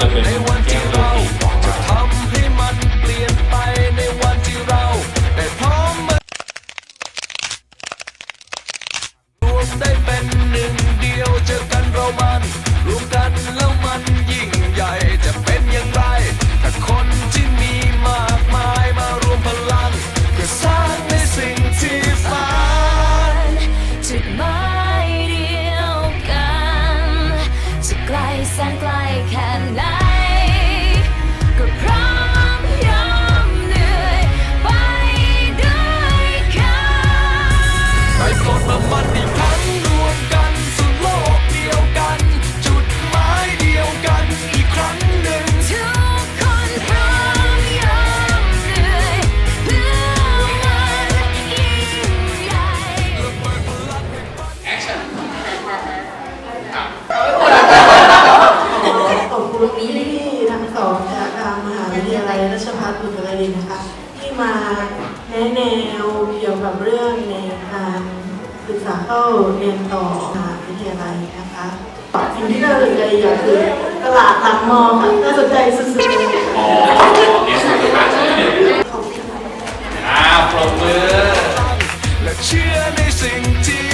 จะเป็นแก้วริจะทำให้มันเปลี่ยนไปในวันที่เราได้พร้อมมารวมได้เป็นหนึ่งเดียวเจอกันเรามัน แสนไกลแค่ไหน กรรมมหาวิทยาลัยราชภัฏอุตรดิตถ์นะคะที่มาแนะแนวเกี่ยวกับเรื่องในการศึกษาเข้าเรียนต่อมหาวิทยาลัยนะคะสิ่งที่เราสนใจอย่างคือตลาดหลังมอค่ะน่าสนใจสุดๆเลยอ๋อดมากเปรบมือและเชื่อในสิ่งที่